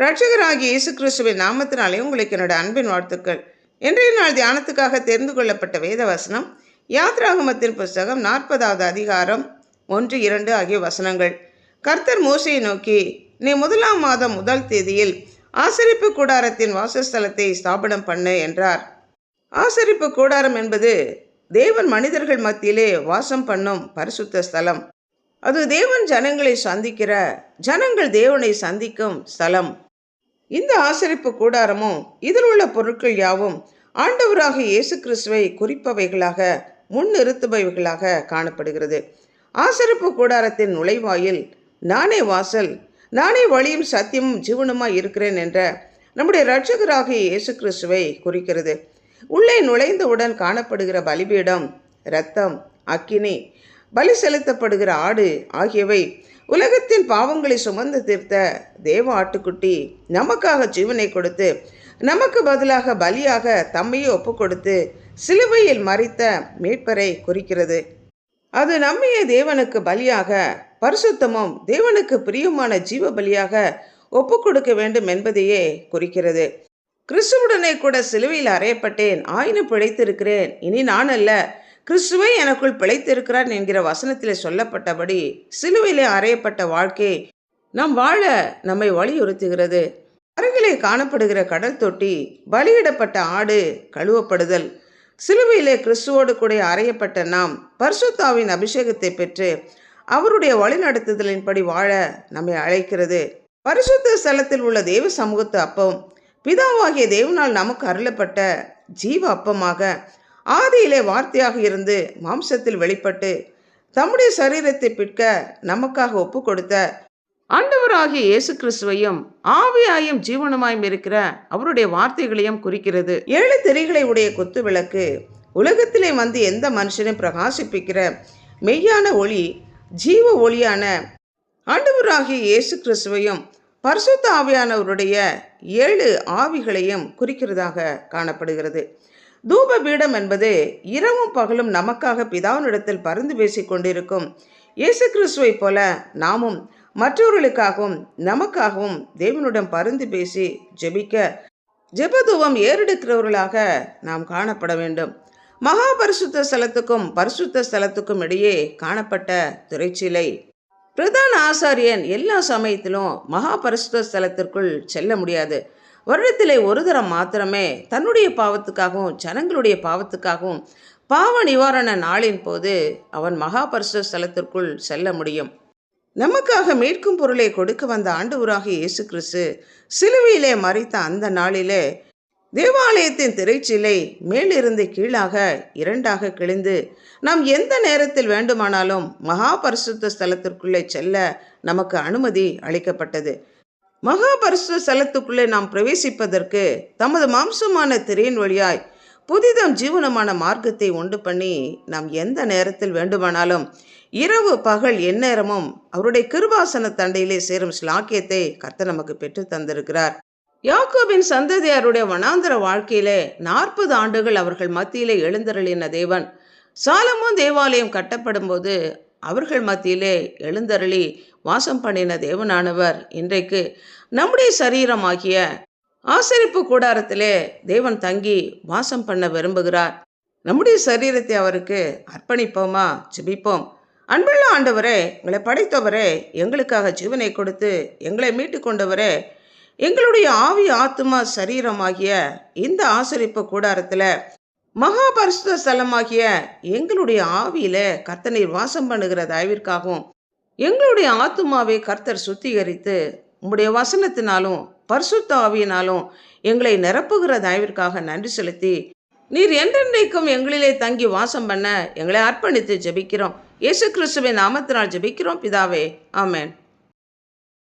ரட்சகராகிய இயேசு கிறிஸ்துவின் நாமத்தினாலே உங்களுக்கு என்னோட அன்பின் வாழ்த்துக்கள். இன்றைய நாள் தியானத்துக்காக தெரிந்து கொள்ளப்பட்ட வேத வசனம் யாத்ராகமத்தின் புஸ்தகம் நாற்பதாவது அதிகாரம் ஒன்று இரண்டு ஆகிய வசனங்கள். கர்த்தர் மோசையை நோக்கி நீ முதலாம் மாதம் முதல் தேதியில் ஆசரிப்பு கூடாரத்தின் வாசஸ்தலத்தை ஸ்தாபனம் பண்ணு என்றார். ஆசரிப்பு கூடாரம் என்பது தேவன் மனிதர்கள் மத்தியிலே வாசம் பண்ணும் பரிசுத்த ஸ்தலம். அது தேவன் ஜனங்களை சந்திக்கிற ஜனங்கள் தேவனை சந்திக்கும் ஸ்தலம். இந்த ஆசரிப்பு கூடாரமும் இதில் உள்ள பொருட்கள் யாவும் ஆண்டவராக இயேசு கிறிஸ்துவை குறிப்பவைகளாக முன்னிறுத்துபவைகளாக காணப்படுகிறது. ஆசரிப்பு கூடாரத்தின் நுழைவாயில் நானே வாசல் நானே வழியும் சத்தியமும் ஜீவனுமாய் இருக்கிறேன் என்ற நம்முடைய இரட்சகராகிய இயேசு கிறிஸ்துவை குறிக்கிறது. உள்ளே நுழைந்தவுடன் காணப்படுகிற பலிபீடம் இரத்தம் அக்கினி பலி செலுத்தப்படுகிற ஆடு ஆகியவை உலகத்தின் பாவங்களை சுமந்து தீர்த்த தேவ ஆட்டுக்குட்டி நமக்காக ஜீவனை கொடுத்து நமக்கு பதிலாக பலியாக தம்மையே ஒப்பு கொடுத்து சிலுவையில் மறித்த மீட்பரை குறிக்கிறது. அது நம்மையே தேவனுக்கு பலியாக பரிசுத்தமும் தேவனுக்கு பிரியமான ஜீவ பலியாக ஒப்பு கொடுக்க வேண்டும் என்பதையே குறிக்கிறது. கிறிஸ்துவுடனே கூட சிலுவையில் அறையப்பட்டேன் ஆயினும் பிழைத்திருக்கிறேன். இனி நான் அல்ல கிறிஸ்துவை எனக்குள் பிழைத்திருக்கிறான் என்கிற வசனத்தில் சொல்லப்பட்டபடி சிலுவையிலே அறையப்பட்ட வாழ்க்கை நாம் வாழ நம்மை வலியுறுத்துகிறது. அருகிலே காணப்படுகிற கடல் தொட்டி பலியிடப்பட்ட ஆடு கழுவப்படுதல். சிலுவையிலே கிறிஸ்துவோடு கூட அறையப்பட்ட நாம் பர்சுத்தாவின் அபிஷேகத்தை பெற்று அவருடைய வழிநடத்துதலின்படி வாழ நம்மை அழைக்கிறது. பரிசுத்த ஸ்தலத்தில் உள்ள தெய்வ சமூகத்து அப்பம் பிதாவாகிய தேவனால் நமக்கு அருளப்பட்ட ஜீவ அப்பமாக ஆதியிலே வார்த்தையாக இருந்து மாம்சத்தில் வெளிப்பட்டு தம்முடைய சரீரத்தை பிற்க நமக்காக ஒப்பு கொடுத்த ஆண்டவராகிய இயேசு கிறிஸ்துவையும் ஆவியாயும் ஜீவனமாயும் இருக்கிற அவருடைய வார்த்தைகளையும் குறிக்கிறது. ஏழு திரைகளை உடைய குத்து விளக்கு உலகத்திலே வந்து எந்த மனுஷனையும் பிரகாசிப்பிக்கிற மெய்யான ஒளி ஜீவ ஒளியான ஆண்டவராகிய இயேசு கிறிஸ்துவையும் பரிசுத்த ஆவியானவருடைய ஏழு ஆவிகளையும் குறிக்கிறதாக காணப்படுகிறது. தூப பீடம் என்பது இரவும் பகலும் நமக்காக பிதாவினிடத்தில் பருந்து பேசிக் கொண்டிருக்கும் இயேசு கிறிஸ்துவைப் போல நாமும் மற்றவர்களுக்காகவும் நமக்காகவும் தேவனுடன் பருந்து பேசி ஜெபிக்க ஜெபதுவம் ஏறெடுக்கிறவர்களாக நாம் காணப்பட வேண்டும். மகா பரிசுத்த ஸ்தலத்துக்கும் பரிசுத்த ஸ்தலத்துக்கும் இடையே காணப்பட்ட திரைச்சிலை. பிரதான ஆசாரியன் எல்லா சமயத்திலும் மகா பரிசுத்த ஸ்தலத்திற்குள் செல்ல முடியாது. வருடத்திலே ஒரு தரம் மாத்திரமே தன்னுடைய பாவத்துக்காகவும் ஜனங்களுடைய பாவத்துக்காகவும் பாவ நிவாரண நாளின் போது அவன் மகா ஸ்தலத்திற்குள் செல்ல முடியும். நமக்காக மீட்கும் பொருளை கொடுக்க வந்த ஆண்டவராக இயேசு கிறிஸ்து சிலுவையிலே மறைத்த அந்த நாளிலே தேவாலயத்தின் திரைச்சிலை மேலிருந்து கீழாக இரண்டாக கிழிந்து நாம் எந்த நேரத்தில் வேண்டுமானாலும் மகா பரிசுத்த ஸ்தலத்திற்குள்ளே செல்ல நமக்கு அனுமதி அளிக்கப்பட்டது. மகா ஸ்தலத்துக்குள்ளே நாம் பிரவேசிப்பதற்கு தமது மாம்சமான திரையின் வழியாய் புதிதம் ஜீவனமான மார்க்கத்தை உண்டு பண்ணி நாம் எந்த நேரத்தில் வேண்டுமானாலும் இரவு பகல் எந்நேரமும் அவருடைய கிருபாசன தண்டையிலே சேரும் ஸ்லாக்கியத்தை கர்த்தர் நமக்கு பெற்று தந்திருக்கிறார். யாக்கோபின் சந்ததியாருடைய வனாந்தர வாழ்க்கையிலே நாற்பது ஆண்டுகள் அவர்கள் மத்தியிலே எழுந்தருளின தேவன். சாலமும் தேவாலயம் கட்டப்படும் போது அவர்கள் மத்தியிலே எழுந்தருளி வாசம் பண்ணின தேவனானவர். இன்றைக்கு நம்முடைய சரீரமாகிய ஆசரிப்பு கூடாரத்திலே தேவன் தங்கி வாசம் பண்ண விரும்புகிறார். நம்முடைய சரீரத்தை அவருக்கு அர்ப்பணிப்போமா? ஜெபிப்போம். அன்புள்ள ஆண்டவரே எங்களை படைத்தவரே எங்களுக்காக ஜீவனை கொடுத்து எங்களை மீட்டு கொண்டவரே எங்களுடைய ஆவி ஆத்மா சரீரமாகிய இந்த ஆசரிப்பு கூடாரத்தில் மகாபரிசுத ஸ்தலமாகிய எங்களுடைய ஆவியில் கர்த்தனை வாசம் பண்ணுகிற தயவிற்காகவும் எங்களுடைய ஆத்துமாவை கர்த்தர் சுத்திகரித்து உம்முடைய வசனத்தினாலும் பரிசுத்த ஆவியினாலும் எங்களை நிரப்புகிற தயவிற்காக நன்றி செலுத்தி நீர் என்றென்றைக்கும் எங்களிலே தங்கி வாசம் பண்ண எங்களை அர்ப்பணித்து ஜெபிக்கிறோம். இயேசு கிறிஸ்துவின் நாமத்தினால் ஜெபிக்கிறோம். பிதாவே ஆமேன்.